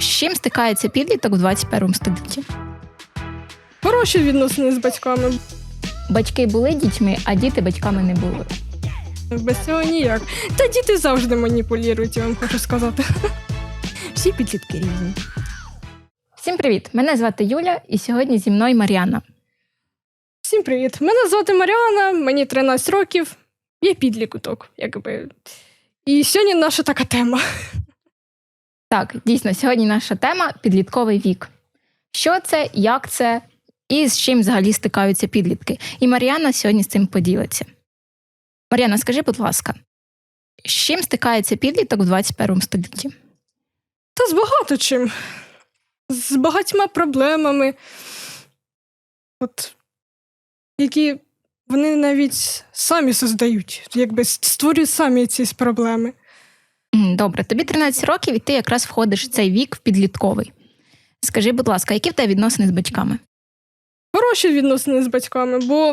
З чим стикається підліток в 21 столітті? Хороші відносини з батьками. Батьки були дітьми, а діти батьками не були. Без цього ніяк. Та діти завжди маніпулюють, я вам хочу сказати. Всі підлітки різні. Всім привіт! Мене звати Юля, і сьогодні зі мною Мар'яна. Всім привіт! Мене звати Маріана, мені 13 років, я підліток, якби. І сьогодні наша така тема. Так, дійсно, сьогодні наша тема підлітковий вік. Що це, як це і з чим взагалі стикаються підлітки? І Мар'яна сьогодні з цим поділиться. Мар'яна, скажи, будь ласка, з чим стикається підліток в 21 столітті? Та з багато чим. З багатьма проблемами. От, які вони навіть самі создають, якби створюють самі ці проблеми. Добре, тобі 13 років, і ти якраз входиш в цей вік в підлітковий. Скажи, будь ласка, які в тебе відносини з батьками? Хороші відносини з батьками, бо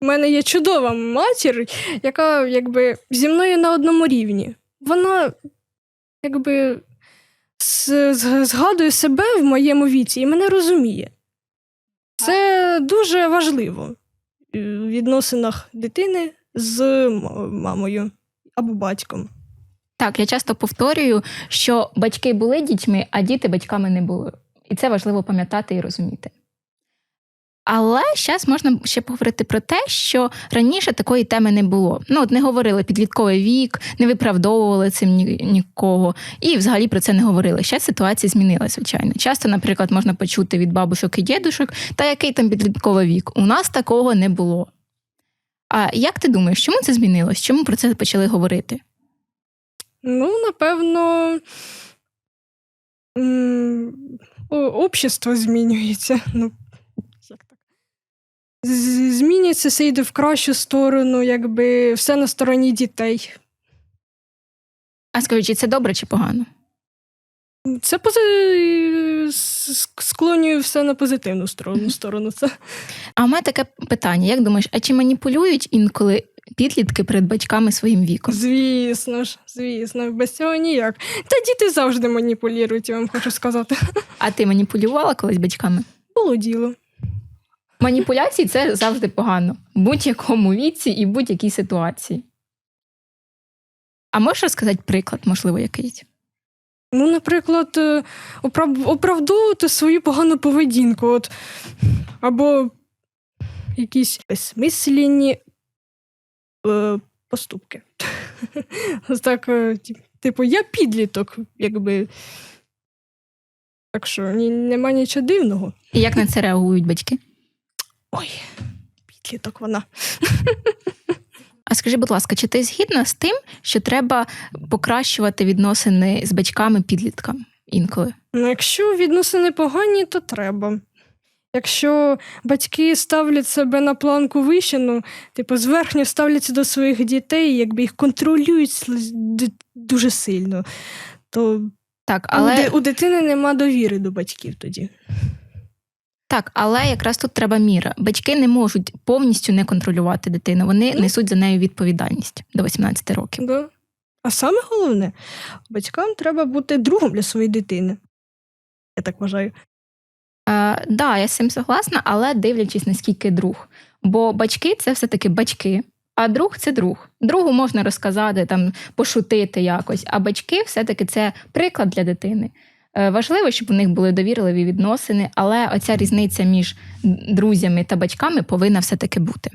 в мене є чудова матір, яка якби зі мною на одному рівні. Вона якби згадує себе в моєму віці і мене розуміє. Це дуже важливо в відносинах дитини з мамою або батьком. Так, я часто повторюю, що батьки були дітьми, а діти батьками не були. І це важливо пам'ятати і розуміти. Але зараз можна ще поговорити про те, що раніше такої теми не було. Ну, от не говорили підлітковий вік, не виправдовували цим ні- нікого, і взагалі про це не говорили. Зараз ситуація змінилася, звичайно. Часто, наприклад, можна почути від бабушок і дідушок, та який там підлітковий вік. У нас такого не було. А як ти думаєш, чому це змінилось? Чому про це почали говорити? Ну, напевно, общество змінюється. Ну, як так? Змінюється, все йде в кращу сторону, якби все на стороні дітей. А скажи, чи це добре чи погано? Це пози... склонює все на позитивну сторону. сторону. Це. А у мене таке питання: як думаєш, а чи маніпулюють інколи підлітки перед батьками своїм віком? Звісно ж, звісно, без цього ніяк. Та діти завжди маніпулюють, я вам хочу сказати. А ти маніпулювала колись батьками? Було діло. Маніпуляції це завжди погано в будь-якому віці і в будь-якій ситуації. А можеш розказати приклад, можливо, якийсь? Ну, наприклад, е, оправ- оправдовувати свою погану поведінку, от, або якісь безсмислені поступки. Так, е, типу, я підліток, якби. Так що нема нічого дивного. І як на це реагують батьки? Ой, підліток вона. А скажи, будь ласка, чи ти згідна з тим, що треба покращувати відносини з батьками підліткам інколи? Ну, якщо відносини погані, то треба. Якщо батьки ставлять себе на планку вище, ну, типу, зверхньо ставляться до своїх дітей, якби їх контролюють дуже сильно, то Так, але... у, дитини нема довіри до батьків тоді. Так, але якраз тут треба міра. Батьки не можуть повністю не контролювати дитину. Вони Ну. несуть за нею відповідальність до 18 років. Да? А саме головне, батькам треба бути другом для своєї дитини. Я так вважаю. Е, да, я з цим согласна, але дивлячись наскільки друг. Бо батьки це все-таки батьки, а друг це друг. Другу можна розказати, там, пошутити якось, а батьки все-таки це приклад для дитини. Е, Важливо, щоб у них були довірливі відносини, але оця різниця між друзями та батьками повинна все-таки бути.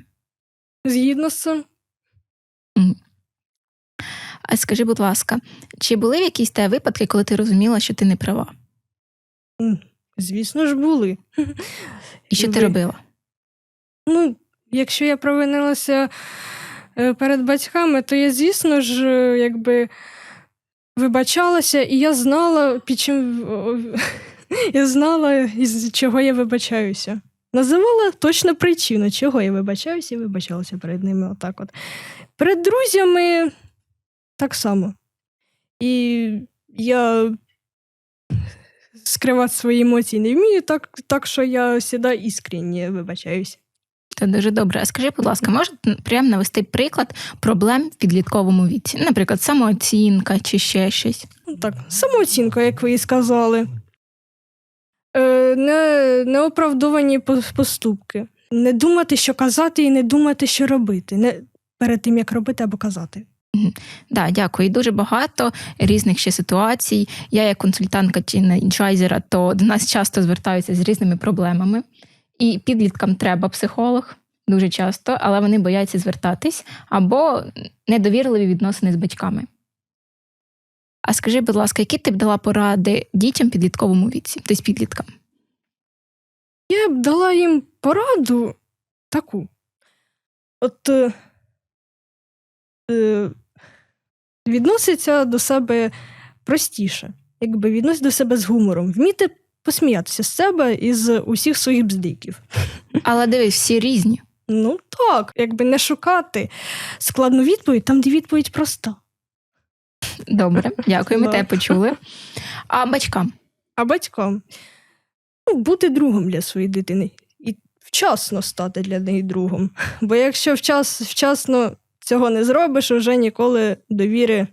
Згідно з цим. А скажи, будь ласка, чи були якісь те випадки, коли ти розуміла, що ти не права? Звісно ж, були. І що ти робила? Ну, якщо я провинилася е, перед батьками, то я, звісно ж, е, якби вибачалася, і я знала, під чим я знала, із чого я вибачаюся. Називала точно причину, чого я вибачаюся, і вибачалася перед ними. Отак от. Перед друзями так само. І я скривати свої емоції не вмію, так, так що я завжди іскренне вибачаюся. Це дуже добре. А скажи, будь ласка, можете прямо навести приклад проблем в підлітковому віці? Наприклад, самооцінка чи ще щось? Ну, так, самооцінка, як ви і сказали. Е, не, неоправдовані по- поступки. Не думати, що казати, і не думати, що робити. Не перед тим, як робити або казати. Да, дякую. Дуже багато різних ще ситуацій. Я, як консультантка чи інчайзера, то до нас часто звертаються з різними проблемами. І підліткам треба психолог дуже часто, але вони бояться звертатись або недовірливі відносини з батьками. А скажи, будь ласка, які ти б дала поради дітям підлітковому віці, тобто підліткам? Я б дала їм пораду таку. От е, е, відноситься до себе простіше, якби відносить до себе з гумором. Вміти посміятися з себе і з усіх своїх бздиків. Але дивись, всі різні. Ну так, якби не шукати складну відповідь, там, де відповідь проста. Добре, дякую, ми тебе почули. А батькам? А батькам ну, бути другом для своєї дитини і вчасно стати для неї другом. Бо якщо вчас, вчасно цього не зробиш, вже ніколи довіри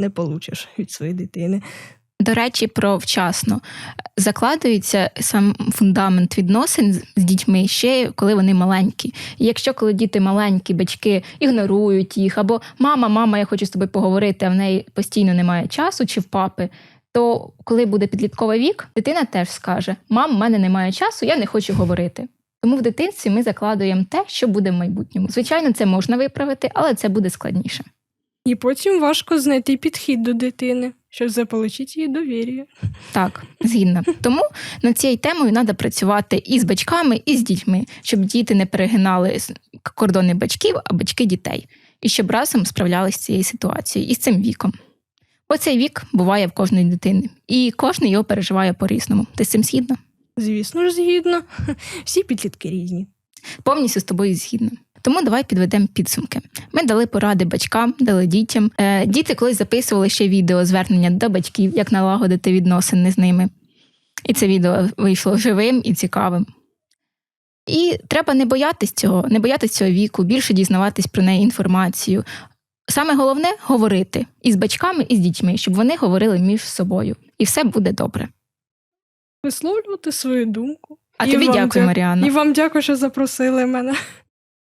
не получиш від своєї дитини. До речі, про вчасно закладується сам фундамент відносин з- дітьми ще коли вони маленькі. І якщо коли діти маленькі, батьки ігнорують їх, або мама, мама, я хочу з тобою поговорити, а в неї постійно немає часу, чи в папи. То коли буде підлітковий вік, дитина теж скаже: Мам, в мене немає часу, я не хочу говорити. Тому в дитинстві ми закладуємо те, що буде в майбутньому. Звичайно, це можна виправити, але це буде складніше. І потім важко знайти підхід до дитини, щоб заполучити її довір'я. Так, згідна. Тому над цією темою треба працювати і з батьками, і з дітьми, щоб діти не перегинали кордони батьків, а батьки дітей, і щоб разом справлялися з цією ситуацією і з цим віком. Бо цей вік буває в кожної дитини, і кожен його переживає по-різному. Ти з цим згідна? Звісно ж, згідно. Всі підлітки різні. Повністю з тобою згідна. Тому давай підведемо підсумки. Ми дали поради батькам, дали дітям. Е, діти колись записували ще відео звернення до батьків, як налагодити відносини з ними. І це відео вийшло живим і цікавим. І треба не боятись цього, не боятись цього віку, більше дізнаватись про неї інформацію. Саме головне говорити і з батьками, і з дітьми, щоб вони говорили між собою. І все буде добре. Висловлювати свою думку. А І тобі дякую, дя- Маріанна. І вам дякую, що запросили мене.